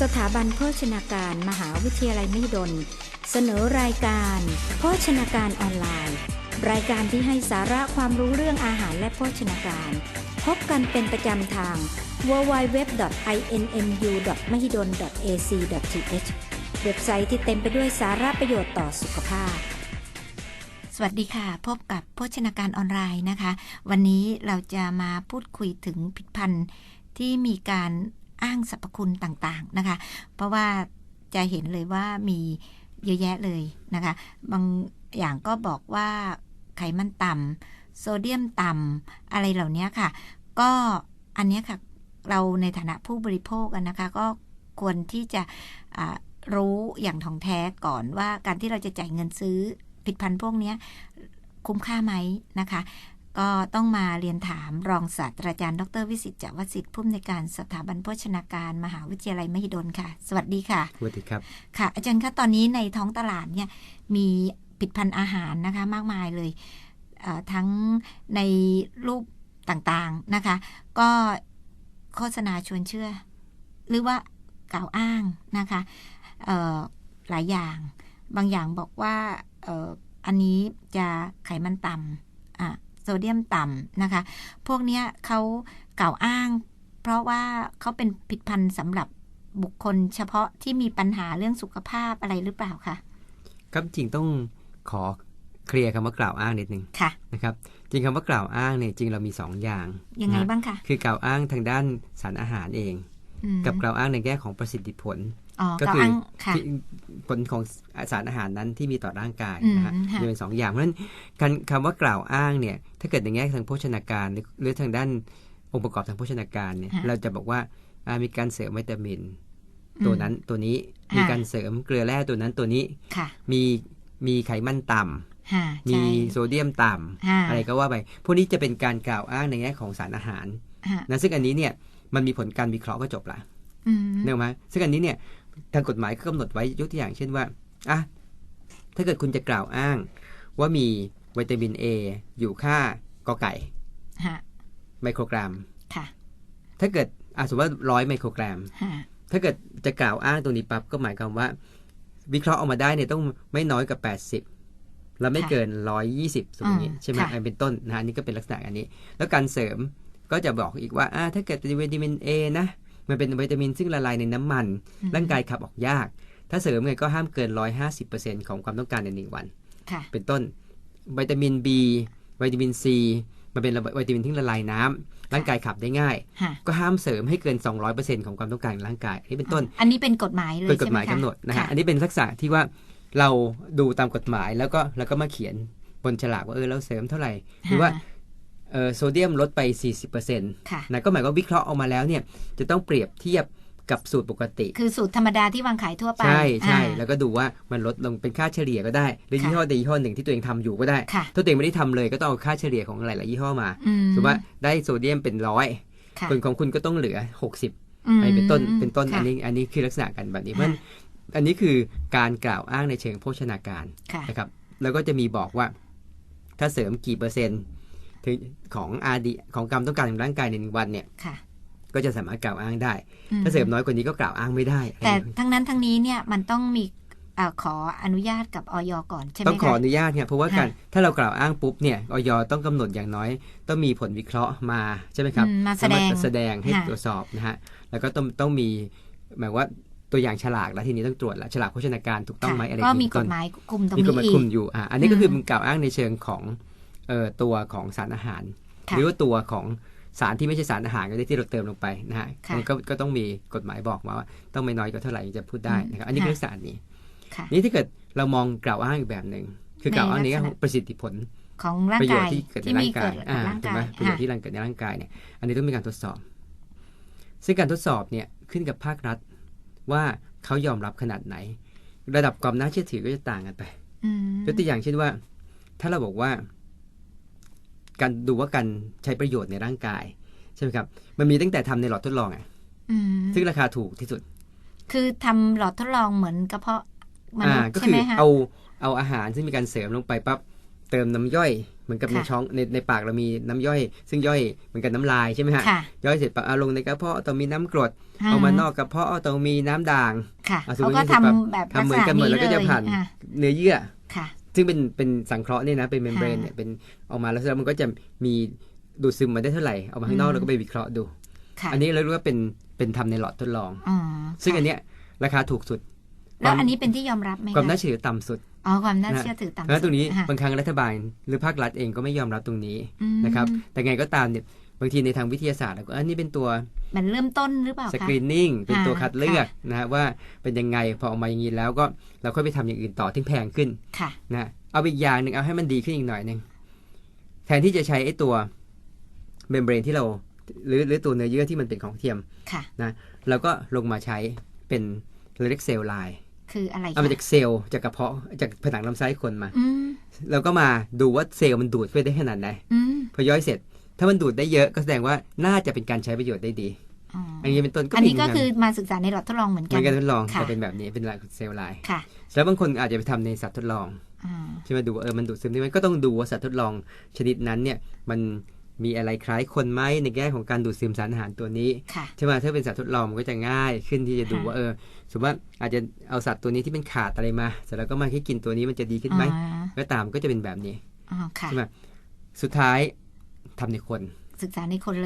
สถาบันโภชนาการมหาวิทยาลัยมหิดล เสนอรายการ โภชนาการออนไลน์ รายการที่ให้สาระความรู้เรื่องอาหารและโภชนาการ พบกันเป็นประจำทาง www.inmu.mahidol.ac.th เว็บไซต์ที่เต็มไปด้วยสาระประโยชน์ต่อสุขภาพ สวัสดีค่ะ พบกับโภชนาการออนไลน์นะคะ วันนี้เราจะมาพูดคุยถึงผลิตภัณฑ์ที่มีการ อ้างสรรพคุณต่างๆนะคะ เพราะว่าจะเห็นเลยว่ามีเยอะแยะเลยนะคะ บางอย่างก็บอกว่าไขมันต่ำโซเดียมต่ำอะไรเหล่านี้ค่ะ ก็อันนี้ค่ะเราในฐานะผู้บริโภคนะคะ ก็ควรที่จะรู้อย่างถ่องแท้ก่อนว่าการที่เราจะจ่ายเงินซื้อผลิตภัณฑ์พวกนี้คุ้มค่าไหมนะคะ ก็ต้องมาเรียนถามรองศาสตราจารย์ ดรวิสิตจวสิทธิ์ผู้อำนวยการสถาบันโภชนาการมหาวิทยาลัยมหิดลค่ะ สวัสดีค่ะสวัสดีครับค่ะ อาจารย์คะตอนนี้ในท้องตลาดเนี่ยมีผลิตภัณฑ์อาหารนะคะมากมายเลยเอ่อทั้งในรูปต่างๆนะคะ ก็โฆษณาชวนเชื่อ หรือว่ากล่าวอ้างนะคะเอ่อหลายอย่าง บางอย่างบอกว่าเอ่ออันนี้จะไขมันต่ำอะ โซเดียมต่ำนะคะ พวกเนี้ยเขากล่าวอ้าง เพราะว่าเขาเป็นผลิตภัณฑ์สำหรับบุคคลเฉพาะที่มีปัญหาเรื่องสุขภาพอะไรหรือเปล่าคะครับจริงต้องขอเคลียร์คำว่ากล่าวอ้างนิดนึงค่ะนะครับจริงคำว่ากล่าวอ้างเนี่ยจริงเรามี 2 อย่างยังไงนะบ้างคะคือกล่าวอ้างทางด้านสารอาหารเองอืมกับกล่าวอ้างในแง่ของประสิทธิผลอ๋อ ก็กล่าวคืออ้างค่ะที่ผลของสารอาหารนั้นที่มีต่อร่างกายอืมนะฮะค่ะจะเป็นสองอย่าง เพราะฉะนั้นการคำว่ากล่าวอ้างเนี่ย ถ้าเกิดในแง่ทางโภชนาการ หรือหรือทางด้านองค์ประกอบทางโภชนาการเนี่ย เราจะบอกว่าอ่ามีการเสริมวิตามิน ตัวนั้นตัวนี้มีการเสริมเกลือแร่ตัวนั้นตัวนี้ค่ะมีมีไขมันต่ำค่ะมีใช่โซเดียมต่ค่ะำอะไรก็ว่าไป พวกนี้จะเป็นการกล่าวอ้างในแง่ของสารอาหารค่ะนะซึ่งอันนี้เนี่ยมันมีผลการวิเคราะห์ก็จบละอืม เนกอะไหมซึ่งอันนี้เนี่ยทางกฎหมายก็กำหนดไว้ยกตัวอย่างเช่นว่าอะถ้าเกิดคุณจะกล่าวอ้าง ว่ามีวิตามิน A อยู่ค่ากอไก่ค่ะไมโครกรัมค่ะ ถ้าเกิดอะสมมติว่าร้อยไมโครกรัมค่ะถ้าเกิดจะกล่าวอ้างตรงนี้ปั๊บก็หมายความว่า วิเคราะห์ออกมาได้เนี่ยต้องไม่น้อยกว่า 80 แล้วไม่เกิน 120สมมติอย่างนี้ใช่ไหมอันเป็นต้นนะอันนี้ก็เป็นลักษณะอันนี้ แล้วการเสริมก็จะบอกอีกว่าอ่าถ้าเกิดเป็นวิตามิน A นะ มันเป็นวิตามินซึ่งละลายในน้ำมัน ร่างกายขับออกยาก ถ้าเสริมไงก็ห้ามเกิน 150%ของความต้องการในหนึ่งวันค่ะเป็นต้นวิตามิน B วิตามิน C มันเป็นวิตามินที่ละลายน้ำร่างกายขับได้ง่ายค่ะก็ห้ามเสริมให้เกิน 200%ของความต้องการของร่างกายอันนี้เป็นต้น อันนี้เป็นกฎหมายเลยเป็นกฎหมายใช่ไคะกำหนดนะฮะค่อันนี้เป็นลักษณะที่ว่าเราดูตามกฎหมายแล้วก็แล้วก็มาเขียนบนฉลากว่าเออเราเสริมเท่าไหร่หรือว่าเออ โซเดียมลดไป 40%นค่ะะก็หมายว่าวิเคราะห์ออกมาแล้วเนี่ยจะต้องเปรียบเทียบกับสูตรปกติ คือสูตรธรรมดาที่วางขายทั่วไป ใช่ใช่อ่าแล้วก็ดูว่ามันลดลงเป็นค่าเฉลี่ยก็ได้ หรือค่ะยี่ห้อใดยี่ห้อหนึ่งที่ตัวเองทำอยู่ก็ได้ค่ะถ้าตัวเองไม่ได้ทำเลยก็ต้องเอาค่าเฉลี่ยของหลายๆยี่ห้อมาอืมสมมติว่าได้โซเดียมเป็นร้อยค่ะส่วนของคุณก็ต้องเหลือ 60มอะไรเป็นต้นเป็นต้นค่ะอันนี้อันนี้คือลักษณะกันแบบนี้ค่ะเพราะฉะนั้นอันนี้คือการกล่าวอ้างในเชิงโภชนาการค่ะนะครับแล้วก็จะมีบอกว่าถ้าเสริมกี่เปอร์เซ็นต์ ถึงของอาดีของความต้องการของร่างกายในหนึ่งวันเนี่ยค่ะก็จะสามารถกล่าวอ้างได้อืมถ้าเสริมน้อยกว่านี้ก็กล่าวอ้างไม่ได้ แต่ทั้งนั้นทั้งนี้เนี่ยมันต้องมีเอ่อขออนุญาตกับออยก่อนใช่ไหมต้องขอคะอนุญาตเนี่ยเพราะว่าค่ะการถ้าเรากล่าวอ้างปุ๊บเนี่ยออยต้องกำหนดอย่างน้อย ต้องมีผลวิเคราะห์มาใช่ไหมครับอืมมาแสดงสรถแสดงให้ค่ะตรวจสอบนะฮะแล้วก็ต้องต้องมีหมายว่าตัวอย่างฉลากแล้วทีนี้ต้องตรวจละฉลากโภชนาการถูกต้องไหมอะไรก็มีเป็นกต้ฎนหมายคุมตรงมีกฎนี้หมายอีคุกมอยู่อ่าอันนี้ก็คืออืมเป็นกล่าวอ้างในเชิงของเอ่อ ตัวของสารอาหารค่ะหรือว่าตัวของสารที่ไม่ใช่สารอาหารก็ได้ที่เราเติมลงไปนะฮะค่ะอันนี้ก็ก็ต้องมีกฎหมายบอกมาว่า ต้องไม่น้อยกว่าเท่าไหร่ถึงจะพูดได้นะครับ อันนี้ค่ะคือลักษณะนี้ค่ะนี่ถ้าเกิดเรามองกล่าวอ้างอีกแบบหนึ่งคือกล่าวอ้างในแง่ในลัขษอณะงประสิทธิผลของร่างประโยชกายน์ที่เกิดในที่ร่ามีงกาเกิยดกับอ่าร่างถูกกาไหมยประโยชน์อะที่เกิดในร่างกายเนี่ยอันนี้ต้องมีการทดสอบ ซึ่งการทดสอบเนี่ยขึ้นกับภาครัฐ ว่าเขายอมรับขนาดไหน ระดับความน่าเชื่อถือก็จะต่างกันไปอืมยกตัวอย่างเช่นว่า ถ้าเราบอกว่า การดูว่าการใช้ประโยชน์ในร่างกาย ใช่ไหมครับ มันมีตั้งแต่ทำในหลอดทดลองอะอืมซึ่งราคาถูกที่สุด คือทำหลอดทดลองเหมือนกระเพาะมนุอ่าษย์ก็ใช่คืไหอมคะเอาเอาอาหารซึ่งมีการเสริมลงไปปั๊บเติมน้ำย่อยมมือนกับค่ะในช่องในในปากเรามีน้ำย่อย ซึ่งย่อยเหมือนกับน้ำลายใช่ไหมฮะค่ะย่อยเสร็จปั๊บเอาลงในกระเพาะต้องมีน้ำกรดเอามานอกกระเพาะต้องมีน้ำด่างค่ะอะสมมุเขาติก็ว่าทำแบบลักทำเหมืษอนณะกันหมดนี้แล้วก็เลจะยผ่านอะเนื้อเยื่อค่ะ ซึ่งเป็นเป็นสังเคราะห์เนี่ยนะเป็นเมมเบรนค่ะเนี่ยเป็นออกมาแล้วแล้วมันก็จะมีดูดซึมมาได้เท่าไหร่เอามาข้างนอกอืมแล้วก็ไปวิเคราะห์ดูค่ะอันนี้เราเรียกว่าเป็นเป็นทำในหลอดทดลองอ๋อซึ่งค่ะอันเนี้ยราคาถูกสุด แล้วอันนี้เป็นที่ยอมรับไหมความน่าคะเชื่อถือต่ำสุดอ๋อความน่านะเชื่อถือต่ำเพราะฉะนั้นตรงนี้ค่ะบางครั้งรัฐบาล หรือภาครัฐเองก็ไม่ยอมรับตรงนี้อืมนะครับ แต่ไงก็ตามเนี่ย บางทีในทางวิทยาศาสตร์เราก็อันนี้เป็นตัวมันเริ่มต้นหรือเปล่าสคะกรีนนิ่งเป็นตัวอ่าคัดเลือกค่ะนะฮะว่าเป็นยังไงพอออกมาอย่างนี้แล้วก็เราค่อยไปทำอย่างอื่นต่อที่แพงขึ้นค่ะนะเอาอีกอย่างหนึ่งเอาให้มันดีขึ้นอีกหน่อยหนึ่งแทนที่จะใช้ไอ้ตัวเมมเบรนที่เราหรือหรือตัวเนื้อเยื่อที่มันเป็นของเทียมค่ะเราก็ลงมาใช้เป็นเล็กเซลล์ไลน์คืออะไรเอาคะมาจากเซลล์จากกระเพาะจากผนังลำไส้คนมาอืมแล้วก็มาดูว่าเซลล์มันดูดไปได้ขนาดไหนอืมพอย่อยเสร็จ ถ้ามันดูดได้เยอะก็แสดงว่าน่าจะเป็นการใช้ประโยชน์ได้ดีอ๋ออันนี้เป็นต้นก็อันนี้ก็มีเหมืคือมาศึกษาในหลอดทดลองเหมือนเหกัมือนกันทดลองค่ะจะเป็นแบบนี้เป็นหลักเซลล์ไลน์ค่ะแล้วบางคนอาจจะไปทำในสัตว์ทดลองอ่าใช่ไหมดูว่าเออมันดูดซึมได้ไหมก็ต้องดูว่าสัตว์ทดลองชนิดนั้นเนี่ยมันมีอะไรคล้ายคนไหมในแง่ของการดูดซึมสารอาหารตัวนี้ค่ะใช่ไหมถ้าเป็นสัตว์ทดลองมันก็จะง่ายขึ้นที่จะดูค่ะว่าเออสมมติว่าอาจจะเอาสัตว์ตัวนี้ที่เป็นขาดอะไรมาเสร็จแล้วก็มาให้กินตัวนี้มันจะดีขึ้นไหมอ๋อก็ตามก็จะเป็นแบบนี้อ๋อค่ะใช่ไหมสุดท้าย ทำในคน ศึกษาในคนเลย